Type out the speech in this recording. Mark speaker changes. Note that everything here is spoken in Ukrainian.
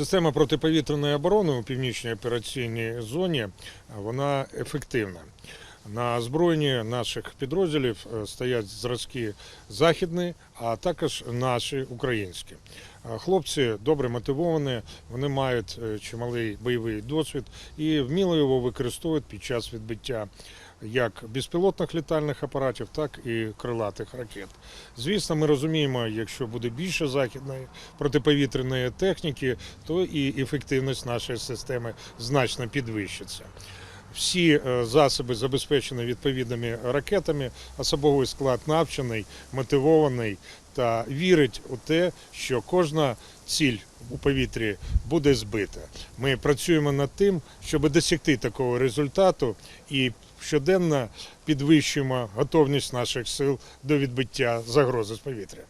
Speaker 1: Система протиповітряної оборони у північній операційній зоні вона ефективна. На озброєнні наших підрозділів е, стоять зразки західні, а також наші українські. Хлопці добре мотивовані, вони мають е, чималий бойовий досвід і вміло його використовують під час відбиття як безпілотних літальних апаратів, так і крилатих ракет. Звісно, ми розуміємо, якщо буде більше західної протиповітряної техніки, то і ефективність нашої системи значно підвищиться. Всі е, засоби забезпечені відповідними ракетами, особовий склад навчений, мотивований та вірить у те, що кожна ціль у повітрі буде збита. Ми працюємо над тим, щоб досягти такого результату і щоденно підвищуємо готовність наших сил до відбиття загрози з повітря.